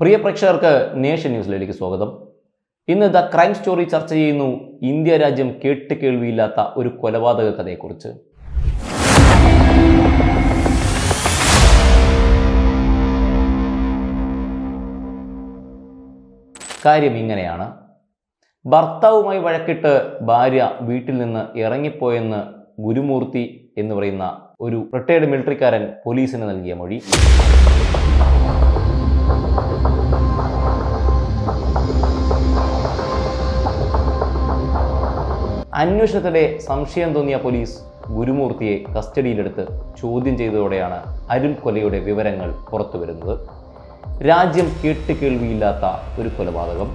പ്രിയ പ്രേക്ഷകർക്ക് നേഷൻ ന്യൂസിലേക്ക് സ്വാഗതം. ഇന്ന് ദ ക്രൈം സ്റ്റോറി ചർച്ച ചെയ്യുന്നു ഇന്ത്യ രാജ്യം കേട്ട് കേൾവിയില്ലാത്ത ഒരു കൊലപാതക കഥയെക്കുറിച്ച്. കാര്യം ഇങ്ങനെയാണ്. ഭർത്താവുമായി വഴക്കിട്ട് ഭാര്യ വീട്ടിൽ നിന്ന് ഇറങ്ങിപ്പോയെന്ന് ഗുരുമൂർത്തി എന്ന് പറയുന്ന ഒരു റിട്ടയർഡ് മിലിറ്ററിക്കാരൻ പോലീസിന് നൽകിയ മൊഴി. അന്വേഷണത്തിലെ സംശയം തോന്നിയ പോലീസ് ഗുരുമൂർത്തിയെ കസ്റ്റഡിയിലെടുത്ത് ചോദ്യം ചെയ്തതോടെയാണ് അരുൺ കൊലയുടെ വിവരങ്ങൾ പുറത്തു വരുന്നത്. രാജ്യം കേട്ട് കേൾവിയില്ലാത്ത ഒരു കൊലപാതകം.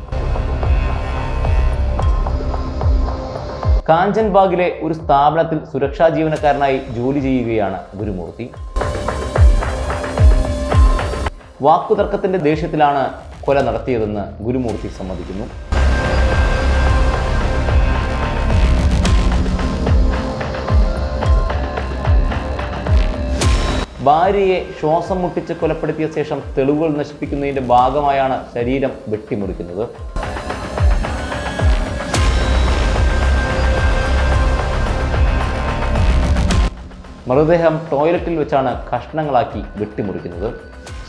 കാഞ്ചൻബാഗിലെ ഒരു സ്ഥാപനത്തിൽ സുരക്ഷാ ജീവനക്കാരനായി ജോലി ചെയ്യുകയാണ് ഗുരുമൂർത്തി. വാക്കുതർക്കത്തിന്റെ ദേഷ്യത്തിലാണ് കൊല നടത്തിയതെന്ന് ഗുരുമൂർത്തി സമ്മതിക്കുന്നു. ഭാര്യയെ ശ്വാസം മുട്ടിച്ച് കൊലപ്പെടുത്തിയ ശേഷം തെളിവുകൾ നശിപ്പിക്കുന്നതിന്റെ ഭാഗമായാണ് ശരീരം വെട്ടിമുറിക്കുന്നത്. മൃതദേഹം ടോയ്ലറ്റിൽ വെച്ചാണ് കഷ്ണങ്ങളാക്കി വെട്ടിമുറിക്കുന്നത്.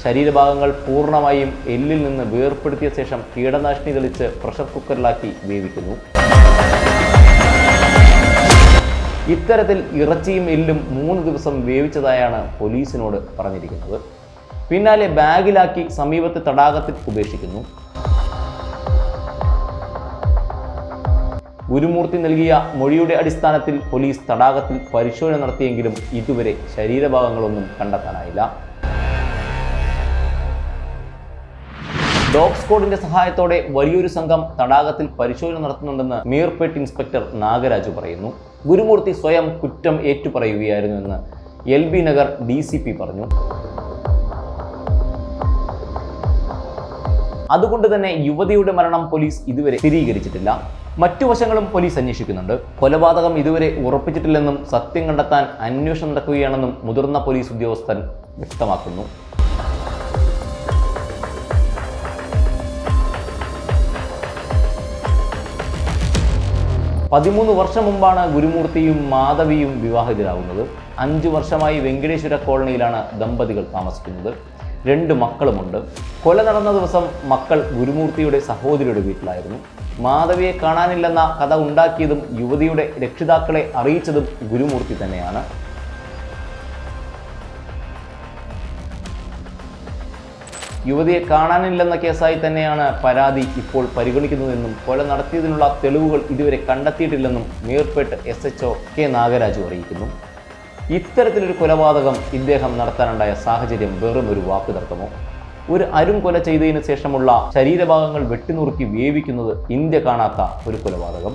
ശരീരഭാഗങ്ങൾ പൂർണമായും എല്ലിൽ നിന്ന് വേർപ്പെടുത്തിയ ശേഷം കീടനാശിനി തെളിച്ച് പ്രഷർ കുക്കറിലാക്കി വേവിക്കുന്നു. ഇത്തരത്തിൽ ഇറച്ചിയും എല്ലും മൂന്ന് ദിവസം വേവിച്ചതായാണ് പോലീസിനോട് പറഞ്ഞിരിക്കുന്നത്. പിന്നാലെ ബാഗിലാക്കി സമീപത്തെ തടാകത്തിൽ ഉപേക്ഷിക്കുന്നു. ഗുരുമൂർത്തി നൽകിയ മൊഴിയുടെ അടിസ്ഥാനത്തിൽ പോലീസ് തടാകത്തിൽ പരിശോധന നടത്തിയെങ്കിലും ഇതുവരെ ശരീരഭാഗങ്ങളൊന്നും കണ്ടെത്താനായില്ല. ഡോഗ് സ്ക്വാഡിന്റെ സഹായത്തോടെ വലിയൊരു സംഘം തടാകത്തിൽ പരിശോധന നടത്തുന്നുണ്ടെന്ന് മീർപേട്ട് ഇൻസ്പെക്ടർ നാഗരാജു പറയുന്നു. ഗുരുമൂർത്തി സ്വയം കുറ്റം ഏറ്റുപറയുകയായിരുന്നുവെന്ന് L B Nagar D C P പറഞ്ഞു. അതുകൊണ്ട് തന്നെ യുവതിയുടെ മരണം പോലീസ് ഇതുവരെ സ്ഥിരീകരിച്ചിട്ടില്ല. മറ്റു വശങ്ങളും പോലീസ് അന്വേഷിക്കുന്നുണ്ട്. കൊലപാതകം ഇതുവരെ ഉറപ്പിച്ചിട്ടില്ലെന്നും സത്യം കണ്ടെത്താൻ അന്വേഷണം നടക്കുകയാണെന്നും മുതിർന്ന പോലീസ് ഉദ്യോഗസ്ഥൻ വ്യക്തമാക്കുന്നു. പതിമൂന്ന് വർഷം മുമ്പാണ് ഗുരുമൂർത്തിയും മാധവിയും വിവാഹിതരാകുന്നത്. അഞ്ചു വർഷമായി വെങ്കടേശ്വര കോളനിയിലാണ് ദമ്പതികൾ താമസിക്കുന്നത്. രണ്ട് മക്കളുമുണ്ട്. കൊല നടന്ന ദിവസം മക്കൾ ഗുരുമൂർത്തിയുടെ സഹോദരിയുടെ വീട്ടിലായിരുന്നു. മാധവിയെ കാണാനില്ലെന്ന കഥ ഉണ്ടാക്കിയതും യുവതിയുടെ രക്ഷിതാക്കളെ അറിയിച്ചതും ഗുരുമൂർത്തി തന്നെയാണ്. യുവതിയെ കാണാനില്ലെന്ന കേസായി തന്നെയാണ് പരാതി ഇപ്പോൾ പരിഗണിക്കുന്നതെന്നും കൊല നടത്തിയതിനുള്ള തെളിവുകൾ ഇതുവരെ കണ്ടെത്തിയിട്ടില്ലെന്നും മീർപേട്ട് എസ് എച്ച് കെ നാഗരാജു അറിയിക്കുന്നു. ഇത്തരത്തിലൊരു കൊലപാതകം ഇദ്ദേഹം നടത്താനുണ്ടായ സാഹചര്യം വെറും ഒരു വാക്കു വാക്കുതർക്കമോ? ഒരു അരും കൊല ചെയ്തതിന് ശേഷമുള്ള ശരീരഭാഗങ്ങൾ വെട്ടിനുറുക്കി വേവിക്കുന്നത് ഇന്ത്യ കാണാത്ത ഒരു കൊലപാതകം.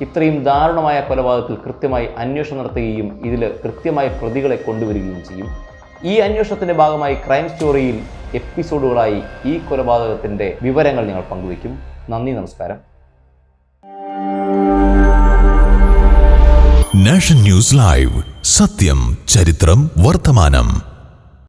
ഇത്രയും ദാരുണമായ കൊലപാതകത്തിൽ കൃത്യമായി അന്വേഷണം നടത്തുകയും ഇതിൽ കൃത്യമായ പ്രതികളെ കൊണ്ടുവരികയും ചെയ്യും. ഈ അന്വേഷണത്തിന്റെ ഭാഗമായി ക്രൈം സ്റ്റോറിയിൽ എപ്പിസോഡുകളായി ഈ കൊലപാതകത്തിന്റെ വിവരങ്ങൾ നിങ്ങൾ പങ്കുവയ്ക്കും. നന്ദി നമസ്കാരം. Nation news live. സത്യം ചരിത്രം വർത്തമാനം.